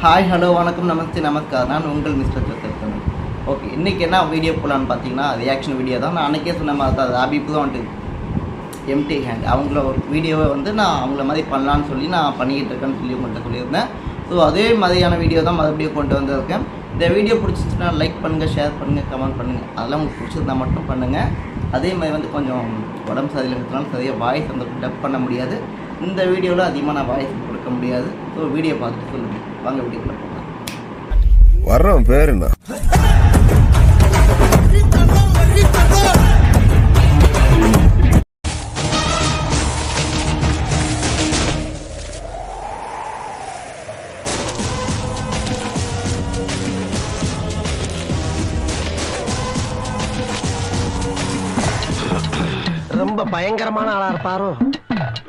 Hi hello வணக்கம் நமஸ்தே நமஸ்கார். நான் உங்கள் மிஸ்டர் சத்தன் ஓகே இன்றைக்கி என்ன வீடியோ போடலான்னு பார்த்தீங்கன்னா ரியாக்ஷன் வீடியோ தான். நான் அன்றைக்கே சொன்ன மாதிரி தான். ஹாபிப்பு தான் வந்துட்டு எம்டி ஹேண்ட் அவங்கள ஒரு வீடியோவை வந்து நான் அவங்கள மாதிரி பண்ணலான்னு சொல்லி நான் பண்ணிக்கிட்டு இருக்கேன்னு சொல்லி உங்கள்கிட்ட சொல்லியிருந்தேன். ஸோ அதே மாதிரியான வீடியோ தான் மறுபடியும் கொண்டு வந்திருக்கேன். இந்த வீடியோ பிடிச்சிச்சுன்னா லைக் பண்ணுங்கள் ஷேர் பண்ணுங்கள் கமெண்ட் பண்ணுங்கள் அதெல்லாம் உங்களுக்கு பிடிச்சிருந்தா மட்டும் பண்ணுங்கள் அதே மாதிரி வந்து கொஞ்சம் உடம்பு சரியில்லைங்கிறதுனால சரியாக வாய்ஸ் அந்த டப் பண்ண முடியாது. இந்த வீடியோவில் அதிகமாக நான் வாய்ஸ் கொடுக்க முடியாது. ஸோ வீடியோ பார்த்துட்டு சொல்லுங்கள் வாங்க வீடியோக்குள்ள போகலாம் வர்றவன் பேர் என்ன? ரொம்ப பயங்கரமான ஆளா இருப்பாரோ?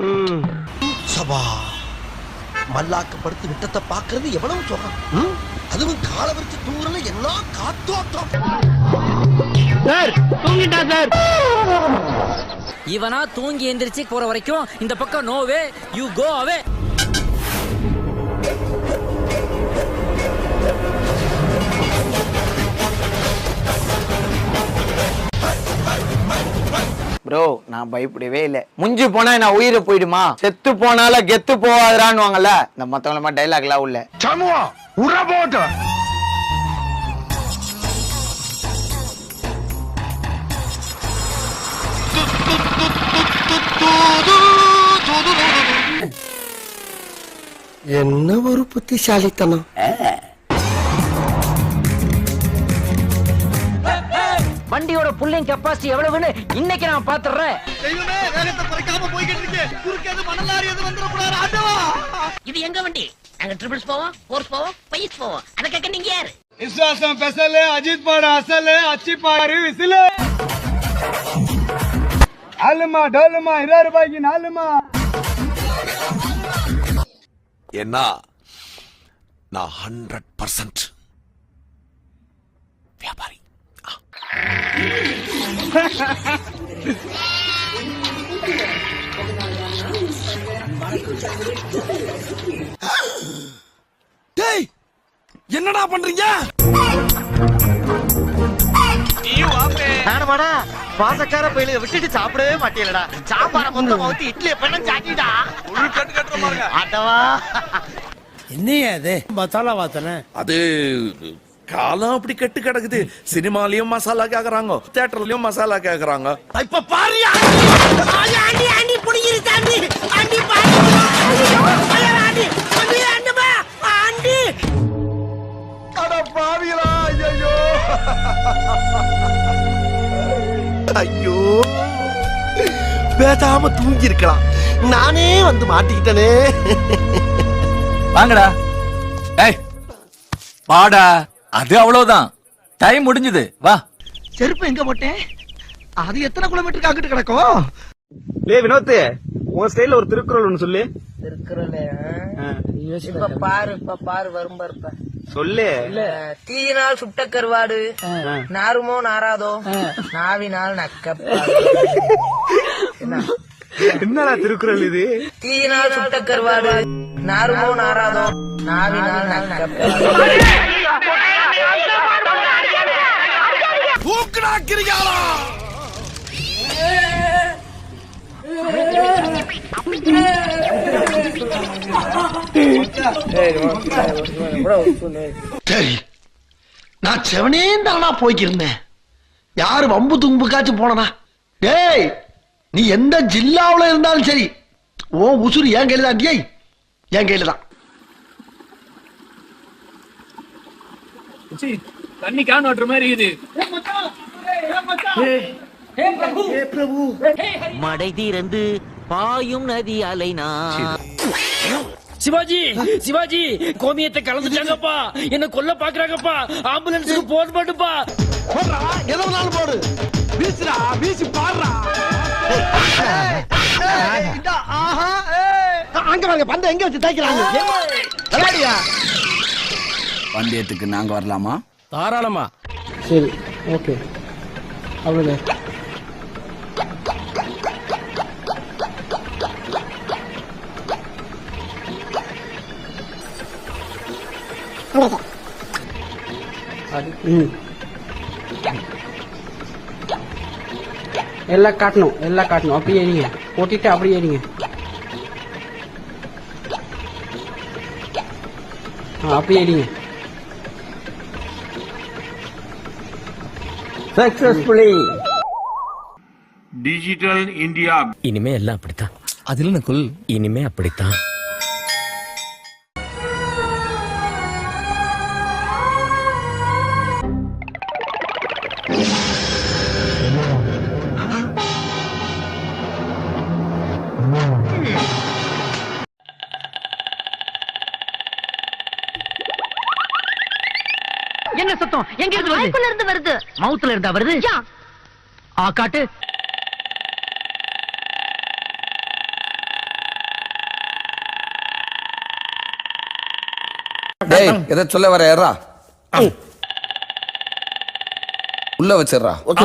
ம். சபா. மல்லாக்க படுத்து விட்டத்தை பாக்குறது எவ்வளவு சுகம்? அதுவும் கால விரிச்சு தூங்குறல என்ன காத்தோட்டம். இவனா தூங்கி எந்திரிச்சு போற வரைக்கும் இந்த பக்கம் நோவே யூ கோ அவே ப்ரோ நான் பயப்படவே இல்லை. முஞ்சி போனா நான் உயிரை போயிடுமா? செத்து போனால கெத்து போவாதுறான்னுவாங்கல்ல இந்த மத்தவங்கள மாதிரி டைலாக்லாம் உள்ள. என்ன ஒரு புத்திசாலித்தனம்? புல்லிங் கெப்பாசிட்டி எவ்வளவுன்னு இன்னைக்கு நான் பாத்துறேன். இது எங்க வண்டி? அங்க ட்ரிபிள்ஸ் போவோம் ஃபோர்ஸ் போவோம் பைஸ் போவோம். அத கேட்க நீங்க யாரு? விசுவாசம் பெசலு அஜித் பாட அசலு அச்சி பாரு விசிலு. ஆளுமா டோலுமா இருபது ரூபாய்க்கு நாலுமா? என்ன? நான் ஹண்ட்ரட் பர்சன்ட் டேய் என்னடா பண்றீங்க? நானுமாடா பாசக்கார பயில விட்டுட்டு சாப்பிடவே மாட்டேலடா சாப்பாட மொத்தம் ஊத்தி இட்லி பண்ண சாட்டிடா ஒரு கட்டு கட்டுற பாருங்க. ஆட்டவா என்னையா அது மசாலா வாசனை அது காலம் அப்படி கெட்டு கிடக்குது. சினிமாலயும் மசாலா கேக்குறாங்க தியேட்டர்லயும் மசாலா கேக்குறாங்க. இப்ப பாரியா ஆண்டி ஆண்டி புடிங்கிரு தாண்டி. ஆண்டி பாரு. ஆண்டி ஆண்டி ஆண்டி பா. ஆண்டி. அட பாவிகளா ஐயோ ஐயோ. பேசாம தூங்கி இருக்கலாம் நானே வந்து மாட்டிக்கிட்டனே. வாங்கடா. ஏய் வாடா. அது அவ்வளவுதான். டைம் முடிஞ்சது. வா. செருப்பு எங்க போட்டேன்? அது எத்தனை கிலோமீட்டருக்கு அங்கிட்டு கிடக்கும் டேய் வினோத் உன் ஸ்டைல்ல ஒரு திருக்குறள் ஒன்னு சொல்லு. இப்ப பாரு இப்ப பாரு வரும் பாருப்ப சொல்லு. தீயினால் சுட்ட கருவாடு நாருமோ நாராதோ நாவினால் நக்க என்னடா திருக்குறள் இது? தீயினால் சுட்ட கருவாடு நாருமோ நாராதோ நாவினால் நக்க கிரிகாலா சரி நான் செவனே தானா போய்க்கிருந்தேன். யாரு வம்பு தும்புக்காச்சும் போனனா டேய் நீ எந்த ஜில்லாவுல இருந்தாலும் சரி ஓ உசுறு என் கையில தான் டேய் என் கையில தான். தண்ணி கேன் மாதிரி இது மடை தீரந்து பாயும் நதி அலைனா. சிவாஜி சிவாஜி கோமியத்தை கலந்துட்டாங்கப்பா. என்ன கொல்ல பாக்குறாங்கப்பா. ஆம்புலன்ஸுக்கு போன் பண்ணுப்பா. போடுறா எதை வேணாலும் போடு. வீசுடா வீசி பாடுறா. அங்க பாருங்க பந்த எங்க வச்சு தைக்கிறாங்க விளையாடியா பந்தயத்துக்கு நாங்க வரலாமா? தாராளமா. சரி ஓகே. அவ்வளவு எல்லாம் காட்டணும் எல்லாம் காட்டணும். அப்படியே ஏறிங்க ஓட்டிட்டு அப்படியே ஏறிங்க அப்படியே ஏறிங்க சக்சஸ்ஃபுல்லி இனிமே எல்லாம் அப்படித்தான். அதுல நக்குல் இனிமே அப்படித்தான். என்ன சத்தம்? எங்க இருந்து மவுத்துல இருந்தா வருது? ஆ காட்டு. டேய் எதை சொல்ல வர ஏறா. உள்ள வச்சிடுறா. ஓகே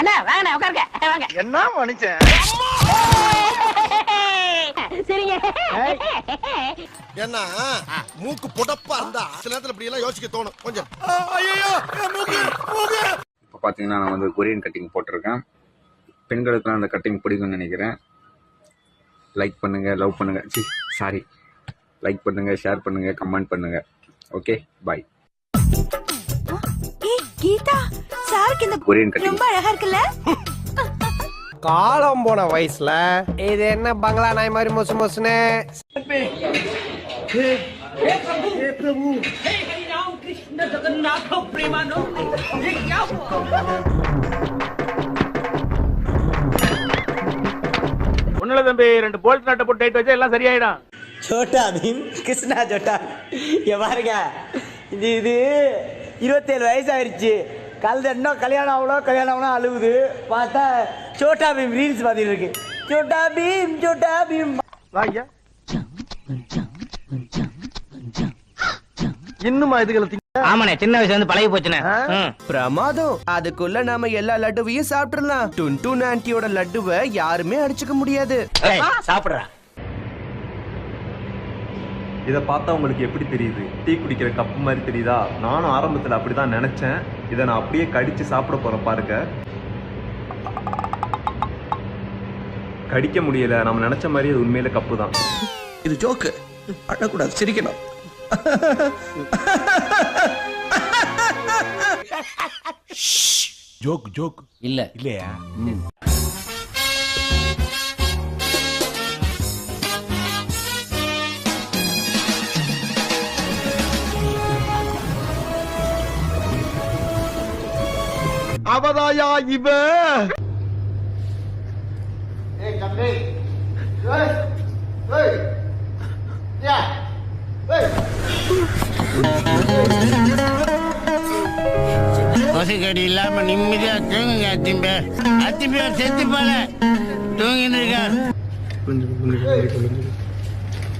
அண்ணா வாங்கண்ணா உட்காருங்க. வாங்க. என்ன மனுஷன்? சரிங்க ஏன்னா மூக்கு புடப்பா இருந்தா சில நேரத்துல இப்படி எல்லாம் யோசிக்க தோணும். கொஞ்சம். இப்போ பார்த்தீங்கன்னா நான் வந்து கொரியன் கட்டிங் போட்டிருக்கேன். பெண்களுக்குலாம் அந்த கட்டிங் பிடிக்கும்னு நினைக்கிறேன். லைக் பண்ணுங்க லவ் பண்ணுங்க. சி சாரி லைக் பண்ணுங்க ஷேர் பண்ணுங்க கமெண்ட் பண்ணுங்க. ஓகே பாய் கீதா சாருக்கு இந்த கொரியன் கட்டிங் அழகா இருக்குல்ல? காலம் போன வயசுல இது என்ன பங்களா நாய் மாதிரி மொசு மொசுன்னு? ஒண்ணுல தம்பி ரெண்டு போல்ட் நட்டை போட்டு டைட் வச்சா எல்லாம் சரியாயிடும். சோட்டா பீம் கிருஷ்ணா சோட்டா இங்க பாருங்க. இது இது இருபத்தேழு வயசு ஆயிருச்சு கல் இன்னும் கல்யாணம் ஆகலோ கல்யாணம் ஆகணும் அழுகுது பார்த்தா சோட்டா பீம் ரீல்ஸ் பார்த்துட்டு இருக்கு சோட்டா பீம் சோட்டா பீம் வாங்க. இன்னுமா இதுகளை ஆமாண்ணே சின்ன வயசுல இருந்து பழகி போச்சுண்ணே. பிரமாதம். அதுக்குள்ள நாம எல்லா லட்டுவையும் சாப்பிட்டுறலாம். டுன்டு ஆன்ட்டியோட லட்டுவை யாருமே அடிச்சுக்க முடியாது. சாப்பிடுறா. இதை பார்த்தா உங்களுக்கு எப்படி தெரியுது? டீ குடிக்கிற கப்பு மாதிரி தெரியுதா? நானும் ஆரம்பத்தில் அப்படிதான் நினைச்சேன். இதை நான் அப்படியே கடிச்சு சாப்பிட போறேன் பாருங்க. கடிக்க முடியல. நம்ம நினைச்ச மாதிரி அது உண்மையில கப்பு தான் இது ஜோக்கு அழக்கூடாது. சிரிக்கணும். ஜோக் ஜோக் இல்ல. இல்லையா? அவதாயா இவ? தம்பி இல்லாம நிம்மதியா தூங்குங்க அத்திம்பே. அத்திம்பே செத்து போல. தூங்கிட்டு இருக்கா.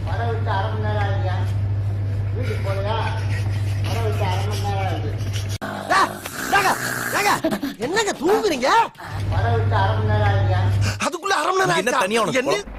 வர விட்டு அரை மணி நேரம் ஆகியா வீட்டுக்கு வர விட்டு அரை மணி நேரம் ஆகுது. என்னங்க தூங்குறீங்க? வர விட்டு அரை மணி நேரம் ஆகியா அதுக்குள்ள அரை மணி நேரம் என்ன? தனியா உனக்கு